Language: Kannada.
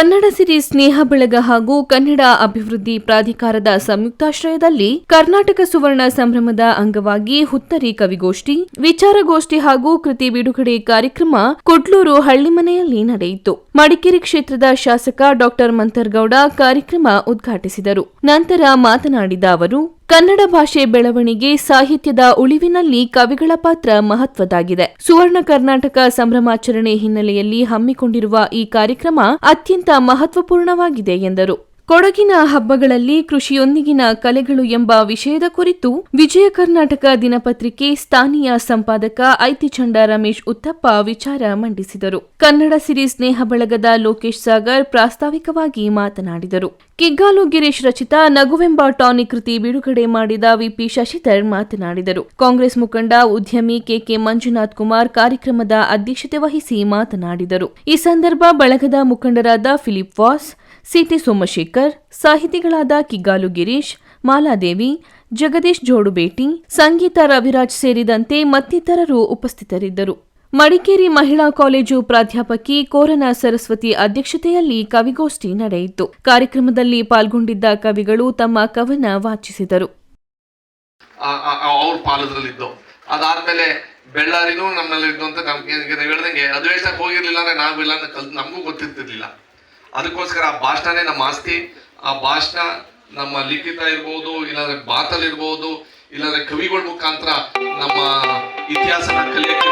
ಕನ್ನಡ ಸಿರಿ ಸ್ನೇಹ ಬೆಳಗ ಹಾಗೂ ಕನ್ನಡ ಅಭಿವೃದ್ಧಿ ಪ್ರಾಧಿಕಾರದ ಸಂಯುಕ್ತಾಶ್ರಯದಲ್ಲಿ ಕರ್ನಾಟಕ ಸುವರ್ಣ ಸಂಭ್ರಮದ ಅಂಗವಾಗಿ ಹುತ್ತರಿ ಕವಿಗೋಷ್ಠಿ, ವಿಚಾರಗೋಷ್ಠಿ ಹಾಗೂ ಕೃತಿ ಬಿಡುಗಡೆ ಕಾರ್ಯಕ್ರಮ ಕುಡ್ಲೂರು ಹಳ್ಳಿಮನೆಯಲ್ಲಿ ನಡೆಯಿತು. ಮಡಿಕೇರಿ ಕ್ಷೇತ್ರದ ಶಾಸಕ ಡಾಕ್ಟರ್ ಮಂತರ್ಗೌಡ ಕಾರ್ಯಕ್ರಮ ಉದ್ಘಾಟಿಸಿದರು. ನಂತರ ಮಾತನಾಡಿದ ಅವರು, ಕನ್ನಡ ಭಾಷೆ ಬೆಳವಣಿಗೆ ಸಾಹಿತ್ಯದ ಉಳಿವಿನಲ್ಲಿ ಕವಿಗಳ ಪಾತ್ರ ಮಹತ್ವದಾಗಿದೆ. ಸುವರ್ಣ ಕರ್ನಾಟಕ ಸಂಭ್ರಮಾಚರಣೆ ಹಿನ್ನೆಲೆಯಲ್ಲಿ ಹಮ್ಮಿಕೊಂಡಿರುವ ಈ ಕಾರ್ಯಕ್ರಮ ಅತ್ಯಂತ ಮಹತ್ವಪೂರ್ಣವಾಗಿದೆ ಎಂದರು. ಕೊಡಗಿನ ಹಬ್ಬಗಳಲ್ಲಿ ಕೃಷಿಯೊಂದಿಗಿನ ಕಲೆಗಳು ಎಂಬ ವಿಷಯದ ಕುರಿತು ವಿಜಯ ಕರ್ನಾಟಕ ದಿನಪತ್ರಿಕೆ ಸ್ಥಾನೀಯ ಸಂಪಾದಕ ಐತಿಚಂಡ ರಮೇಶ್ ಉತ್ತಪ್ಪ ವಿಚಾರ ಮಂಡಿಸಿದರು. ಕನ್ನಡ ಸಿರಿ ಸ್ನೇಹ ಬಳಗದ ಲೋಕೇಶ್ ಸಾಗರ್ ಪ್ರಾಸ್ತಾವಿಕವಾಗಿ ಮಾತನಾಡಿದರು. ಕಿಗ್ಗಾಲು ಗಿರೀಶ್ ರಚಿತ ನಗುವೆಂಬ ಟಾನಿ ಕೃತಿ ಬಿಡುಗಡೆ ಮಾಡಿದ ವಿಪಿ ಶಶಿಧರ್ ಮಾತನಾಡಿದರು. ಕಾಂಗ್ರೆಸ್ ಮುಖಂಡ ಉದ್ಯಮಿ ಕೆಕೆ ಮಂಜುನಾಥ್ ಕುಮಾರ್ ಕಾರ್ಯಕ್ರಮದ ಅಧ್ಯಕ್ಷತೆ ವಹಿಸಿ ಮಾತನಾಡಿದರು. ಈ ಸಂದರ್ಭ ಬಳಗದ ಮುಖಂಡರಾದ Philip Vas C T Somashekhar, ಸಾಹಿತಿಗಳಾದ Kiggalu Girish, Maladevi, Jagadish Jodubeti, Sangeetha Raviraj ಸೇರಿದಂತೆ ಮತ್ತಿತರರು ಉಪಸ್ಥಿತರಿದ್ದರು. ಮಡಿಕೇರಿ ಮಹಿಳಾ ಕಾಲೇಜು ಪ್ರಾಧ್ಯಾಪಕಿ ಕೋರನ ಸರಸ್ವತಿ ಅಧ್ಯಕ್ಷತೆಯಲ್ಲಿ ಕವಿಗೋಷ್ಠಿ ನಡೆಯಿತು. ಕಾರ್ಯಕ್ರಮದಲ್ಲಿ ಪಾಲ್ಗೊಂಡಿದ್ದ ಕವಿಗಳು ತಮ್ಮ ಕವನ ವಾಚಿಸಿದರು. ಅದಾದ್ಮೇಲೆ ಬೆಳ್ಳಾರಿನೂ ನಮ್ಮಲ್ಲಿದ್ದು ಅಂತ ನಮ್ಗೆ ಹೇಳ್ದಂಗೆ ಅಧಿವೇಶನಕ್ಕೆ ಹೋಗಿರ್ಲಿಲ್ಲ ಅಂದ್ರೆ ನಾವು ಇಲ್ಲ ಅಂತ ಕಲ್ ನಮಗೂ ಗೊತ್ತಿರ್ತಿರ್ಲಿಲ್ಲ. ಅದಕ್ಕೋಸ್ಕರ ಆ ಭಾಷಣನೇ ನಮ್ಮ ಆಸ್ತಿ. ಆ ಭಾಷಣ ನಮ್ಮ ಲಿಖಿತ ಇರ್ಬೋದು, ಇಲ್ಲಾಂದ್ರೆ ಬಾತಲ್ ಇರ್ಬೋದು, ಇಲ್ಲಾಂದ್ರೆ ಕವಿಗಳ ಮುಖಾಂತರ ನಮ್ಮ ಇತಿಹಾಸನ ಕಲಿಯಕ್ಕೆ